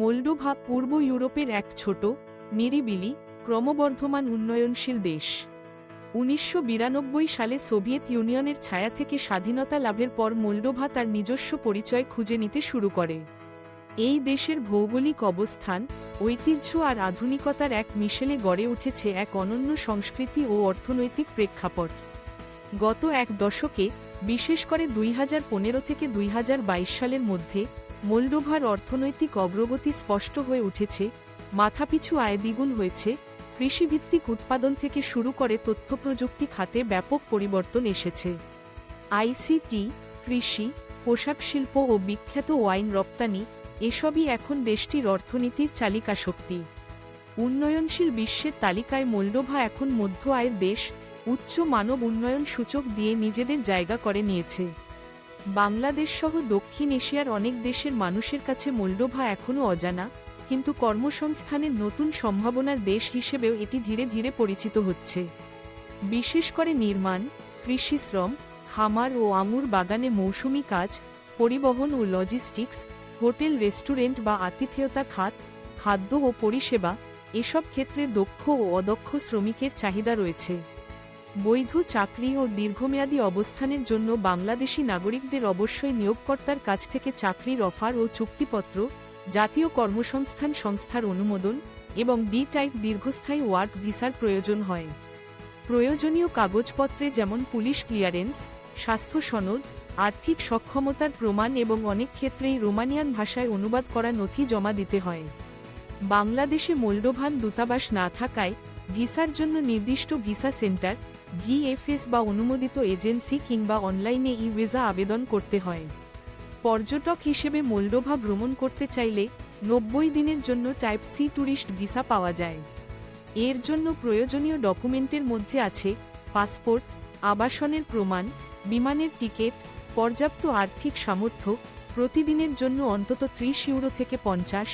Moldova পূর্ব ইউরোপের এক ছোট, নিরিবিলি, ক্রমবর্ধমান উন্নয়নশীল দেশ। উনিশশো বিরানব্বই সালে সোভিয়েত ইউনিয়নের ছায়া থেকে স্বাধীনতা লাভের পর মোল্ডোভা তার নিজস্ব পরিচয় খুঁজে নিতে শুরু করে। এই দেশের ভৌগোলিক অবস্থান, ঐতিহ্য আর আধুনিকতার এক মিশেলে গড়ে উঠেছে এক অনন্য সংস্কৃতি ও অর্থনৈতিক প্রেক্ষাপট। গত এক দশকে, বিশেষ করে দুই হাজার পনেরো থেকে দুই হাজার বাইশ সালের মধ্যে মোল্ডোভার অর্থনৈতিক অগ্রগতি স্পষ্ট হয়ে উঠেছে, মাথাপিছু আয় দ্বিগুণ হয়েছে, কৃষিভিত্তিক উৎপাদন থেকে শুরু করে তথ্যপ্রযুক্তি খাতে ব্যাপক পরিবর্তন এসেছে। আইসিটি কৃষি, পোশাক শিল্প ও বিখ্যাত ওয়াইন রপ্তানি এসবই এখন দেশটির অর্থনীতির চালিকা শক্তি। উন্নয়নশীল বিশ্বের তালিকায় মোল্ডোভা এখন মধ্য আয়ের দেশ, উচ্চ মানব উন্নয়ন সূচক দিয়ে নিজেদের জায়গা করে নিয়েছে। বাংলাদেশ সহ দক্ষিণ এশিয়ার অনেক দেশের মানুষের কাছে মোল্ডোভা এখনও অজানা, কিন্তু কর্মসংস্থানের নতুন সম্ভাবনার দেশ হিসেবেও এটি ধীরে ধীরে পরিচিত হচ্ছে। বিশেষ করে নির্মাণ কৃষিশ্রম খামার ও আঙুর বাগানে মৌসুমি কাজ, পরিবহন ও লজিস্টিক্স, হোটেল, রেস্টুরেন্ট বা আতিথেয়তা খাত, খাদ্য ও পরিষেবা, এসব ক্ষেত্রে দক্ষ ও অদক্ষ শ্রমিকের চাহিদা রয়েছে। বৈধ চাকরি ও দীর্ঘমেয়াদী অবস্থানের জন্য বাংলাদেশি নাগরিকদের অবশ্যই নিয়োগকর্তার কাছ থেকে চাকরির অফার ও চুক্তিপত্র, জাতীয় কর্মসংস্থান সংস্থার অনুমোদন এবং ডি টাইপ দীর্ঘস্থায়ী ওয়ার্ক ভিসার প্রয়োজন হয়। প্রয়োজনীয় কাগজপত্রে যেমন পুলিশ ক্লিয়ারেন্স, স্বাস্থ্য সনদ, আর্থিক সক্ষমতার প্রমাণ এবং অনেক ক্ষেত্রেই রোমানিয়ান ভাষায় অনুবাদ করা নথি জমা দিতে হয়। বাংলাদেশে মোল্ডোভান দূতাবাস না থাকায় ভিসার জন্য নির্দিষ্ট ভিসা সেন্টার ভিএফএস বা অনুমোদিত এজেন্সি কিংবা অনলাইনে ই ভিসা আবেদন করতে হয়। পর্যটক হিসেবে মোল্ডোভা ভ্রমণ করতে চাইলে নব্বই দিনের জন্য টাইপ সি ট্যুরিস্ট ভিসা পাওয়া যায়। এর জন্য প্রয়োজনীয় ডকুমেন্টের মধ্যে আছে পাসপোর্ট, আবাসনের প্রমাণ, বিমানের টিকিট, পর্যাপ্ত আর্থিক সামর্থ্য, প্রতিদিনের জন্য অন্তত ত্রিশ ইউরো থেকে পঞ্চাশ,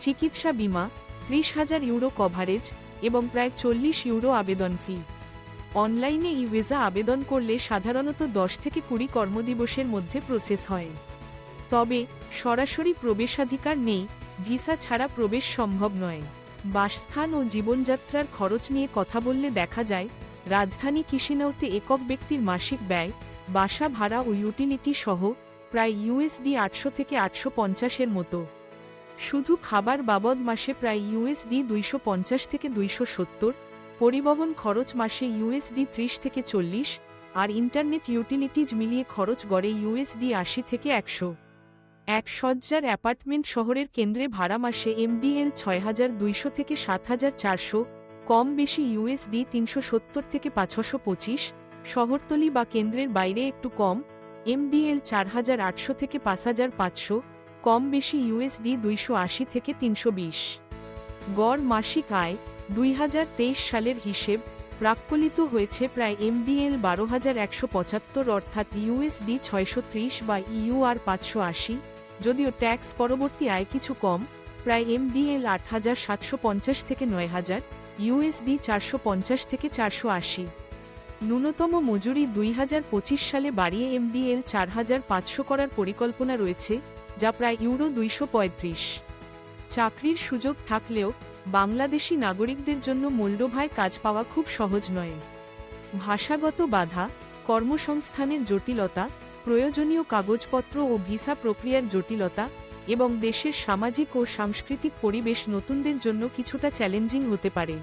চিকিৎসা বিমা, ত্রিশ হাজার ইউরো কভারেজ এবং প্রায় চল্লিশ ইউরো আবেদন ফি। অনলাইনে ই ভিসা আবেদন করলে সাধারণত দশ থেকে কুড়ি কর্মদিবসের মধ্যে প্রসেস হয়। তবে, সরাসরি প্রবেশাধিকার নেই, ভিসা ছাড়া প্রবেশ সম্ভব নয়। বাসস্থান ও জীবনযাত্রার খরচ নিয়ে কথা বললে দেখা যায়, রাজধানী কিশিনাউতে একক ব্যক্তির মাসিক ব্যয়, বাসা ভাড়া ও ইউটিলিটি সহ প্রায় ইউএসডি আটশো থেকে আটশো পঞ্চাশের মতো। শুধু খাবার বাবদ মাসে প্রায় ইউএসডি দুইশো পঞ্চাশ থেকে দুইশো সত্তর পরিবহন খরচ মাসে ইউএসডি ত্রিশ থেকে চল্লিশ, আর ইন্টারনেট ইউটিলিটিজ মিলিয়ে খরচ গড়ে ইউএসডি আশি থেকে একশো। এক সজ্জার অ্যাপার্টমেন্ট শহরের কেন্দ্রে ভাড়া মাসে এমডিএল ছয় হাজার দুইশো থেকে সাত হাজার চারশো, কম বেশি ইউএসডি তিনশো সত্তর থেকে পাঁচশো পঁচিশ, শহরতলি বা কেন্দ্রের বাইরে একটু কম এমডিএল চার হাজার আটশো থেকে পাঁচ হাজার পাঁচশো, কম বেশি ইউএসডি দুইশো আশি থেকে তিনশো বিশ। গড় মাসিক আয় দুই হাজার তেইশ সালের হিসেব প্রাক্কলিত হয়েছে প্রায় এমবিএল বারো হাজার একশো পঁচাত্তর অর্থাৎ ইউএসডি ছয়শো ত্রিশ বা ইউআর পাঁচশো আশি, যদিও ট্যাক্স পরবর্তী আয় কিছু কম, প্রায় এমডিএল আট হাজার সাতশো পঞ্চাশ থেকে নয় হাজার, ইউএসডি চারশো পঞ্চাশ থেকে চারশো আশি। ন্যূনতম মজুরি দুই হাজার পঁচিশ সালে বাড়িয়ে এমডিএল চার হাজার পাঁচশো করার পরিকল্পনা রয়েছে, যা প্রায় ইউরো দুইশো পঁয়ত্রিশ। চাকরির সুযোগ থাকলেও বাংলাদেশি নাগরিকদের জন্য মোল্ডোভায় কাজ পাওয়া খুব সহজ নয়। ভাষাগত বাধা, কর্মসংস্থানের জটিলতা, প্রয়োজনীয় কাগজপত্র ও ভিসা প্রক্রিয়ার জটিলতা এবং দেশের সামাজিক ও সাংস্কৃতিক পরিবেশ নতুনদের জন্য কিছুটা চ্যালেঞ্জিং হতে পারে।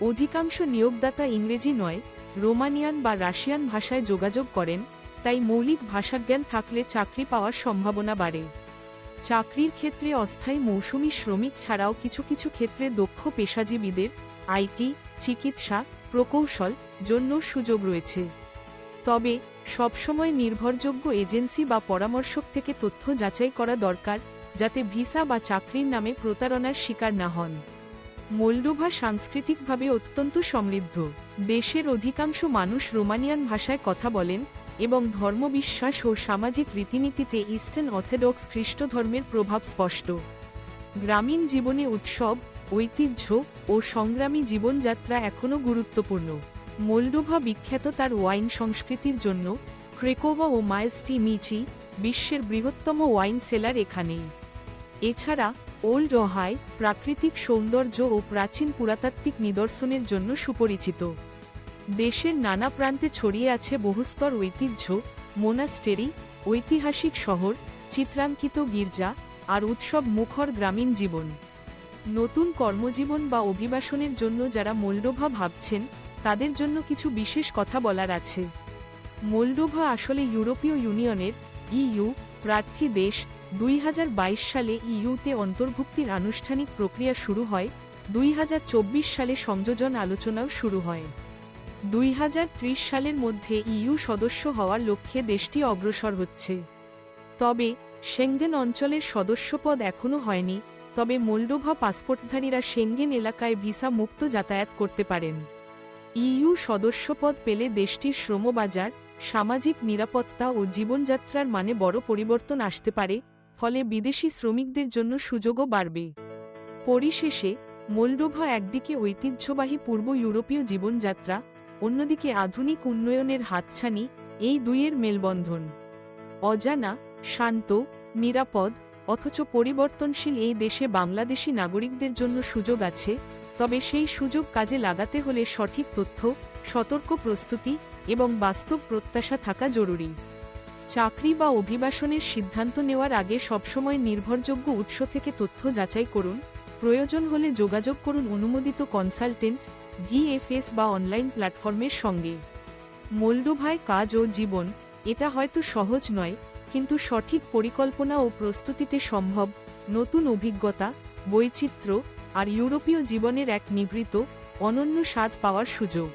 অধিকাংশ নিয়োগদাতা ইংরেজি নয়, রোমানিয়ান বা রাশিয়ান ভাষায় যোগাযোগ করেন, তাই মৌলিক ভাষাজ্ঞান থাকলে চাকরি পাওয়ার সম্ভাবনা বাড়ে। চাকরির ক্ষেত্রে অস্থায়ী মৌসুমী শ্রমিক ছাড়াও কিছু কিছু ক্ষেত্রে দক্ষ পেশাজীবীদের আইটি, চিকিৎসা, প্রকৌশল জন্য সুযোগ রয়েছে। তবে সবসময় নির্ভরযোগ্য এজেন্সি বা পরামর্শক থেকে তথ্য যাচাই করা দরকার যাতে ভিসা বা চাকরির নামে প্রতারণার শিকার না হন। মোল্ডোভা সাংস্কৃতিকভাবে অত্যন্ত সমৃদ্ধ। দেশের অধিকাংশ মানুষ রোমানিয়ান ভাষায় কথা বলেন এবং ধর্মবিশ্বাস ও সামাজিক রীতিনীতিতে ইস্টার্ন অর্থোডক্স খ্রিস্ট ধর্মের প্রভাব স্পষ্ট। গ্রামীণ জীবনে উৎসব, ঐতিহ্য ও সংগ্রামী জীবনযাত্রা এখনও গুরুত্বপূর্ণ। মোল্ডোভা বিখ্যাত তার ওয়াইন সংস্কৃতির জন্য ক্রেকোভা ও মাইলসটি মিচি বিশ্বের বৃহত্তম ওয়াইন সেলার এখানেই। এছাড়া, ওল্ড ওহাই প্রাকৃতিক সৌন্দর্য ও প্রাচীন পুরাতাত্ত্বিক নিদর্শনের জন্য সুপরিচিত। দেশের নানা প্রান্তে ছড়িয়ে আছে বহুস্তর ঐতিহ্য, মোনাস্টেরি, ঐতিহাসিক শহর, চিত্রাঙ্কিত গির্জা, আর উৎসব মুখর গ্রামীণ জীবন। নতুন কর্মজীবন বা অভিবাসনের জন্য যারা মোল্ডোভা ভাবছেন, তাদের জন্য কিছু বিশেষ কথা বলার আছে। মোল্ডোভা আসলে ইউরোপীয় ইউনিয়নের, ইইউ, প্রার্থী দেশ। দুই হাজার বাইশ সালে ইইউতে অন্তর্ভুক্তির আনুষ্ঠানিক প্রক্রিয়া শুরু হয়। দুই হাজার চব্বিশ সালে সংযোজন আলোচনাও শুরু হয়। দুই হাজার ত্রিশ সালের মধ্যে ইইউ সদস্য হওয়ার লক্ষ্যে দেশটি অগ্রসর হচ্ছে। তবে সেঙ্গেন অঞ্চলের সদস্যপদ এখনও হয়নি, তবে মোল্ডোভা পাসপোর্টধারীরা সেঙ্গেন এলাকায় ভিসা মুক্ত যাতায়াত করতে পারেন। ইইউ সদস্যপদ পেলে দেশটির শ্রমবাজার, সামাজিক নিরাপত্তা ও জীবনযাত্রার মানে বড় পরিবর্তন আসতে পারে, ফলে বিদেশি শ্রমিকদের জন্য সুযোগও বাড়বে। পরিশেষে, মোল্ডোভা একদিকে ঐতিহ্যবাহী পূর্ব ইউরোপীয় জীবনযাত্রা অন্যদিকে আধুনিক উন্নয়নের হাতছানি, এই দুইয়ের মেলবন্ধন। অজানা, শান্ত, নিরাপদ, অথচ পরিবর্তনশীল এই দেশে বাংলাদেশি নাগরিকদের জন্য সুযোগ আছে, তবে সেই সুযোগ কাজে লাগাতে হলে সঠিক তথ্য, সতর্ক প্রস্তুতি এবং বাস্তব প্রত্যাশা থাকা জরুরি। চাকরি বা অভিবাসনের সিদ্ধান্ত নেওয়ার আগে সবসময় নির্ভরযোগ্য উৎস থেকে তথ্য যাচাই করুন, প্রয়োজন হলে যোগাযোগ করুন অনুমোদিত কনসালটেন্ট ভিএফএস বা অনলাইন প্ল্যাটফর্মের সঙ্গে। মোল্ডোভায় কাজ ও জীবন, এটা হয়তো সহজ নয়, কিন্তু সঠিক পরিকল্পনা ও প্রস্তুতিতে সম্ভব, নতুন অভিজ্ঞতা, বৈচিত্র্য, আর ইউরোপীয় জীবনের এক নিভৃত, অনন্য স্বাদ পাওয়ার সুযোগ।